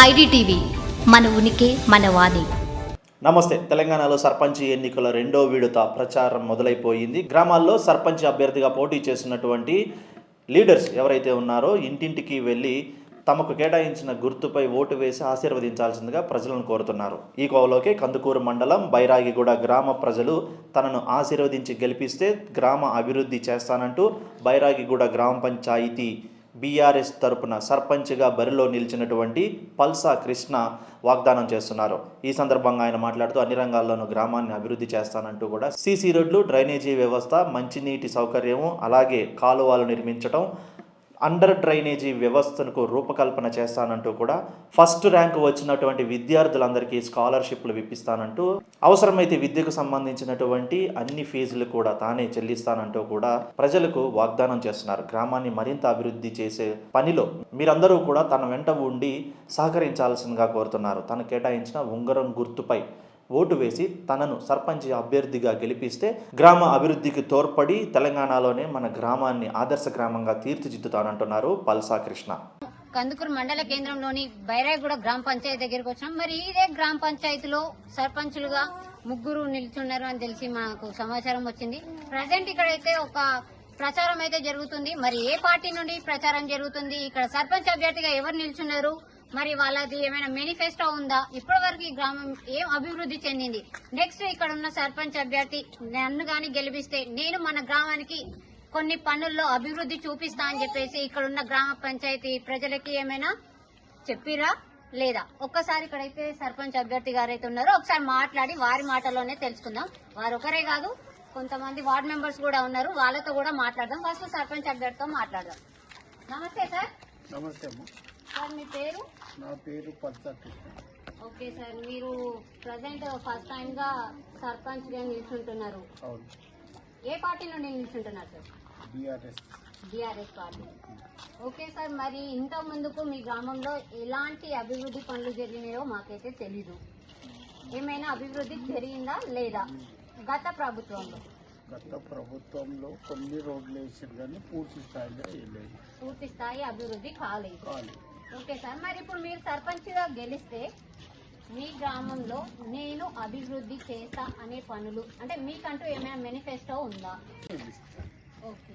IDTV మన ఉనికి మన వాణి. నమస్తే. తెలంగాణలో సర్పంచ్ ఎన్నికల రెండో విడత ప్రచారం మొదలైపోయింది. గ్రామాల్లో సర్పంచ్ అభ్యర్థిగా పోటీ చేస్తున్నటువంటి లీడర్స్ ఎవరైతే ఉన్నారో ఇంటింటికి వెళ్ళి తమకు కేటాయించిన గుర్తుపై ఓటు వేసి ఆశీర్వదించాల్సిందిగా ప్రజలను కోరుతున్నారు. ఈ కోవలోకి కందుకూరు మండలం బైరాగిగూడ గ్రామ ప్రజలు తనను ఆశీర్వదించి గెలిపిస్తే గ్రామ అభివృద్ధి చేస్తానంటూ బైరాగిగూడ గ్రామ పంచాయతీ బీఆర్ఎస్ తరపున సర్పంచ్గా బరిలో నిలిచినటువంటి పల్సా కృష్ణ వాగ్దానం చేస్తున్నారు. ఈ సందర్భంగా ఆయన మాట్లాడుతూ అన్ని రంగాల్లోనూ గ్రామాన్ని అభివృద్ధి చేస్తానంటూ కూడా సీసీ రోడ్లు డ్రైనేజీ వ్యవస్థ మంచినీటి సౌకర్యము అలాగే కాలువలు నిర్మించడం అండర్ డ్రైనేజీ వ్యవస్థను రూపకల్పన చేస్తానంటూ కూడా ఫస్ట్ ర్యాంక్ వచ్చినటువంటి విద్యార్థులందరికీ స్కాలర్షిప్లు ఇప్పిస్తానంటూ అవసరమైతే విద్యకు సంబంధించినటువంటి అన్ని ఫీజులు కూడా తానే చెల్లిస్తానంటూ కూడా ప్రజలకు వాగ్దానం చేస్తున్నారు. గ్రామాన్ని మరింత అభివృద్ధి చేసే పనిలో మీరందరూ కూడా తన వెంట ఉండి సహకరించాల్సిందిగా కోరుతున్నారు. తను కేటాయించిన ఉంగరం గుర్తుపై ఓటు వేసి తనను సర్పంచ్ అభ్యర్థిగా గెలిపిస్తే గ్రామ అభివృద్ధికి తోడ్పడి తెలంగాణలోనే మన గ్రామాన్ని ఆదర్శ గ్రామంగా తీర్చిదిద్దుతానంటున్నారు పల్సా కృష్ణ. కందుకూరు మండల కేంద్రంలోని బైరాగూడ గ్రామ పంచాయతీ దగ్గరికి వచ్చాం. మరి ఇదే గ్రామ పంచాయతీలో సర్పంచులుగా ముగ్గురు నిల్చున్నారు అని తెలిసి మాకు సమాచారం వచ్చింది. ప్రజెంట్ ఇక్కడైతే ఒక ప్రచారం అయితే జరుగుతుంది. మరి ఏ పార్టీ నుండి ప్రచారం జరుగుతుంది? ఇక్కడ సర్పంచ్ అభ్యర్థిగా ఎవరు నిల్చున్నారు? మరి వాళ్ళది ఏమైనా మేనిఫెస్టో ఉందా? ఇప్పటి వరకు ఈ గ్రామం ఏం అభివృద్ధి చెందింది? నెక్స్ట్ ఇక్కడ ఉన్న సర్పంచ్ అభ్యర్థి నన్ను గాని గెలిపిస్తే నేను మన గ్రామానికి కొన్ని పనుల్లో అభివృద్ధి చూపిస్తా అని చెప్పేసి ఇక్కడ ఉన్న గ్రామ పంచాయతీ ప్రజలకి ఏమైనా చెప్పిరా? లేదా? ఒక్కసారి ఇక్కడైతే సర్పంచ్ అభ్యర్థి గారు అయితే ఉన్నారో ఒకసారి మాట్లాడి వారి మాటలోనే తెలుసుకుందాం. వారు ఒకరే కాదు కొంతమంది వార్డ్ మెంబర్స్ కూడా ఉన్నారు. వాళ్ళతో కూడా మాట్లాడదాం. ఫస్ట్ సర్పంచ్ అభ్యర్థితో మాట్లాడదాం. నమస్తే సార్. నమస్తే సార్ మీ పేరు? నా పేరు ఓకే సార్ మీరు ప్రజెంట్ ఫస్ట్ టైం గా సర్పంచ్గా నిల్చుంటున్నారు. అవును. ఏ పార్టీ నుండి నిల్చుంటున్నారు sir? BRS. BRS party. Okay sir మరి ఇంత ముందుకు మీ గ్రామంలో ఎలాంటి అభివృద్ధి పనులు జరిగినాయో మాకైతే తెలీదు. ఏమైనా అభివృద్ధి జరిగిందా లేదా? గత ప్రభుత్వంలో. గత ప్రభుత్వంలో కొన్ని రోడ్లు వేసారు కానీ పూర్తి స్థాయిలో పూర్తి స్థాయి అభివృద్ధి కాలేదు. ఓకే సార్ మరి ఇప్పుడు మీరు సర్పంచ్గా గెలిస్తే మీ గ్రామంలో నేను అభివృద్ధి చేస్తా అనే పనులు అంటే మీకంటూ ఏమైనా మేనిఫెస్టో ఉందా? ఓకే.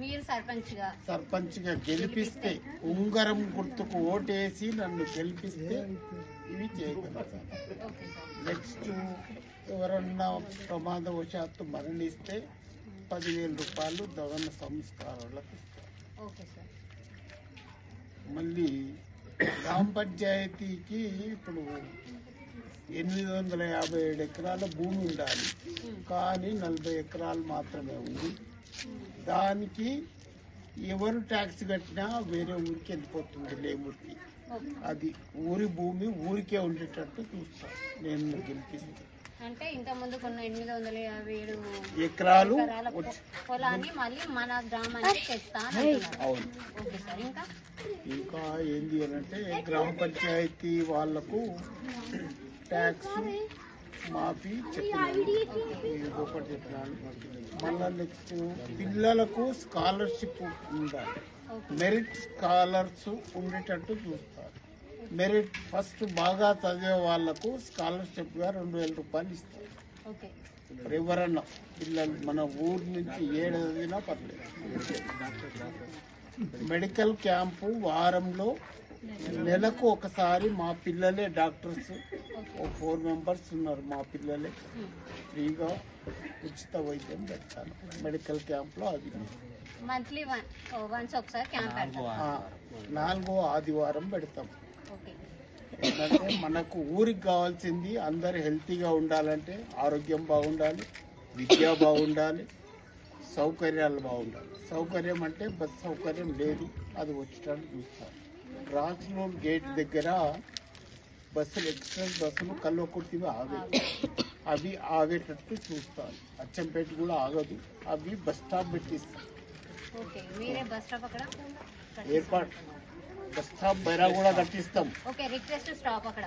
మీరు సర్పంచ్గా సర్పంచ్గా గెలిపిస్తే ఉంగరం గుర్తుకు ఓటేసి నన్ను గెలిపిస్తే ఇవి చేయగలుగుతాను నెక్స్ట్ ఎవరన్నా ప్రమాదవశాత్తు మరణిస్తే పదివేల రూపాయలు దవన సంస్కారాలకు ఇస్తాను ఓకే సార్. మళ్ళీ గ్రామ పంచాయతీకి ఇప్పుడు ఎనిమిది వందల యాభై ఏడు ఎకరాల భూమి ఉండాలి. కానీ నలభై ఎకరాలు మాత్రమే ఉంది. దానికి ఎవరు ట్యాక్స్ కట్టినా వేరే ఊరికి వెళ్ళిపోతుంది లేమురికి అది ఊరి భూమి ఊరికే ఉండేటట్టు చూస్తాను నేను గెలిపిస్తాను అంటే ఇంత ముందు కొన్ని ఎనిమిది వందల యాభై ఏడు ఎకరాలు పొలాన్ని మళ్ళీ మన గ్రామానికి తెస్తా అని అంటున్నారు. అవును. ఓకే సార్ ఇంకా? ఇంకా ఏంది అంటే గ్రామ పంచాయతీ వాళ్ళకు ట్యాక్స్ మాఫీ ఒకటి చెప్పినాను. మళ్ళా నెక్స్ట్ పిల్లలకు స్కాలర్షిప్ ఉండాలి. మెరిట్ స్కాలర్స్ ఉండేటట్టు చూస్తారు మెరిట్ ఫస్ట్ బాగా చదివే వాళ్ళకు స్కాలర్షిప్గా రెండు వేల రూపాయలు ఇస్తారు. ఓకే. ఎవరన్నా పిల్లలు మన ఊరు నుంచి ఏడు చదివినా పర్లేదు. మెడికల్ క్యాంపు వారంలో నెలకు ఒకసారి మా పిల్లలే డాక్టర్స్. ఓ ఫోర్ మెంబర్స్ ఉన్నారు మా పిల్లలే. ఫ్రీగా ఉచిత వైద్యం పెడతాను. మెడికల్ క్యాంప్లో అది. మంత్లీ నాలుగో ఆదివారం పెడతాం. ఏంటంటే మనకు ఊరికి కావాల్సింది అందరు హెల్తీగా ఉండాలంటే ఆరోగ్యం బాగుండాలి విద్య బాగుండాలి సౌకర్యాలు బాగుండాలి. సౌకర్యం అంటే బస్ సౌకర్యం లేదు అది వచ్చేటట్టు చూస్తారు రాజ్నూర్ గేట్ దగ్గర బస్సులు ఎక్స్ప్రెస్ బస్సులు కల్వకుర్తివి ఆగాయి అవి ఆగేటట్టు చూస్తారు అచ్చంపేట కూడా ఆగదు అవి బస్ స్టాప్ పెట్టిస్తారు ఏర్పాటు. బస్ స్టాప్ బైరా కూడా కట్టిస్తాం. ఓకే రిక్వెస్ట్ స్టాప్ అక్కడ.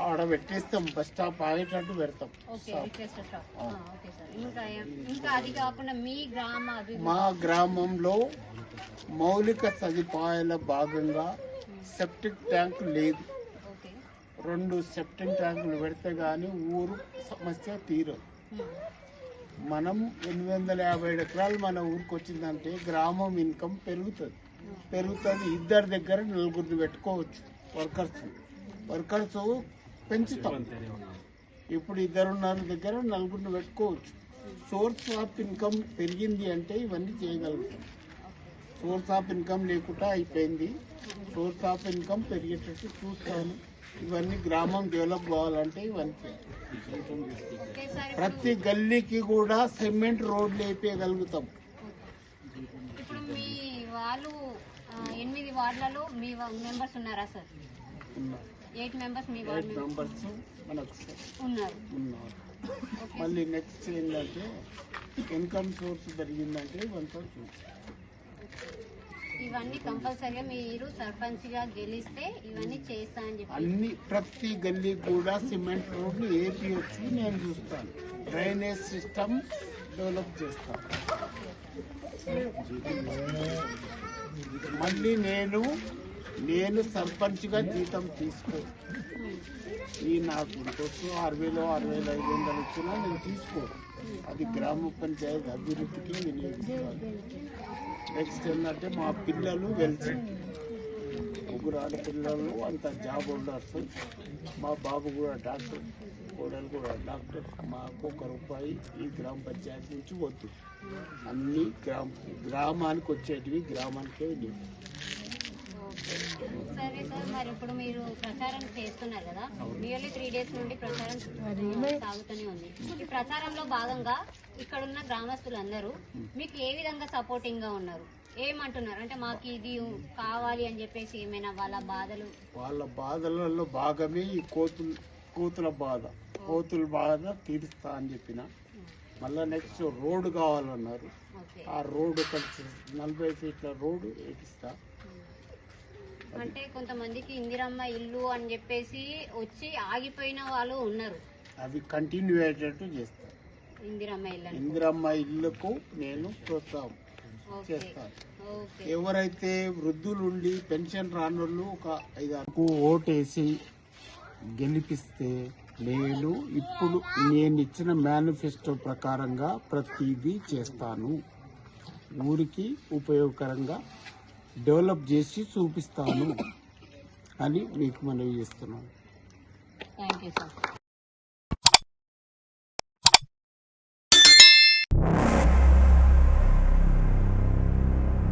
ఆడ పెట్టిస్తాం బస్ స్టాప్ ఆగేటట్టు పెడతాం. Okay stop. Request stop okay sir. ఇంకా ఏం- ఇంకా అది కాకుండా మీ గ్రామ అభివృద్ధి. మా గ్రామంలో మౌలిక సదుపాయాల భాగంగా సెప్టిక్ ట్యాంక్ లేదు. రెండు సెప్టిక్ ట్యాంకులు పెడితే కానీ ఊరు సమస్య తీరదు. మనం ఎనిమిది వందల యాభై ఎకరాలు మన ఊరికి వచ్చిందంటే గ్రామం ఇన్కమ్ పెరుగుతుంది. పెరుగుతుంది ఇద్దరి దగ్గర నలుగురిని పెట్టుకోవచ్చు వర్కర్స్. వర్కర్స్ పెంచుతాం. ఇప్పుడు ఇద్దరున్నర దగ్గర నలుగురిని పెట్టుకోవచ్చు. సోర్స్ ఆఫ్ ఇన్కమ్ పెరిగింది అంటే ఇవన్నీ చేయగలుగుతాం. సోర్స్ ఆఫ్ ఇన్కమ్ లేకుండా అయిపోయింది. సోర్స్ ఆఫ్ ఇన్కమ్ పెరిగేటట్టు చూస్తాను ఇవన్నీ గ్రామం డెవలప్ కావాలంటే ఇవన్నీ ప్రతి గల్లీకి కూడా సిమెంట్ రోడ్లు వేపేయగలుగుతాం. వాళ్ళు ఎనిమిది వార్డులలో మీ మెంబర్స్ ఉన్నారా సార్? ఎయిట్ మెంబర్స్ మీ వార్డు మెంబర్స్ ఉన్నారు. మళ్ళీ నెక్స్ట్ ఏంటంటే ఇన్కమ్ సోర్స్ పెరిగిందంటే ఇవంతా చూస్తాం ఇవన్నీ కంపల్సరిగా మీరు సర్పంచ్గా గెలిస్తే ఇవన్నీ చేస్తా అని చెప్పి. అన్ని ప్రతి గల్లీ కూడా సిమెంట్ రోడ్లు వేపియొచ్చు నేను చూస్తాను. డ్రైనేజ్ సిస్టమ్ డెవలప్ చేస్తాను. మళ్ళీ నేను నేను సర్పంచ్గా జీతం తీసుకో. ఈ నాకు ఇంకొచ్చు ఆరు వేలు ఆరు వేలు ఐదు వందలు వచ్చినా నేను తీసుకో. అది గ్రామ పంచాయతీ అభివృద్ధికి వినియోగిస్తాను. నెక్స్ట్ ఏంటంటే మా పిల్లలు వెళ్తారు ముగ్గురు ఆడపిల్లలు అంత జాబ్ హోల్డర్స్ మా బాబు కూడా డాక్టర్ కోడలు కూడా డాక్టర్. మాకు ఒక రూపాయి ఈ గ్రామ పంచాయతీ నుంచి వద్దు. అన్ని గ్రామ గ్రామానికి వచ్చేటివి గ్రామానికే. ఓకే. సరే సార్ మరి ఇప్పుడు మీరు ప్రచారం చేస్తున్నారు కదా. నియర్లీ త్రీ డేస్ నుండి ప్రచారం సాగుతూనే ఉంది. ఈ ప్రచారంలో భాగంగా ఇక్కడ ఉన్న గ్రామస్తులందరూ మీకు ఏ విధంగా సపోర్టింగ్గా ఉన్నారు? ఏమంటున్నారు? అంటే మాకు ఇది కావాలి అని చెప్పేసి ఏమైనా వాళ్ళ బాధలు? వాళ్ళ బాధలలో భాగమే ఈ కోతులు కోతుల బాధ. కోతుల బాధ తీరుస్తా అని చెప్పిన. మళ్ళీ నెక్స్ట్ రోడ్డు కావాలన్నారు. ఆ రోడ్డు కలిసి నలభై ఫీట్ల రోడ్డు వేపిస్తా. అంటే కొంతమందికి ఇందిరమ్మ ఇల్లు అని చెప్పేసి వచ్చి ఆగిపోయిన వాళ్ళు ఉన్నారు. అవి కంటిన్యూ అయ్యేటట్టు చేస్తా ఇందిరమ్మ ఇల్లు ఇందిరమ్మ ఇల్లుకు నేను ప్రోత్సాహం. ఓకే. ఎవరైతే వృద్ధులుండి పెన్షన్ రానోళ్ళు ఒక ఐదు ఓటేసి గెలిపిస్తే నేను ఇప్పుడు నేను ఇచ్చిన మేనిఫెస్టో ప్రకారంగా ప్రతిదీ చేస్తాను. ఊరికి ఉపయోగకరంగా డెవలప్ చేసి చూపిస్తాను అని మీకు మనవి చేస్తున్నాను. Thank you sir.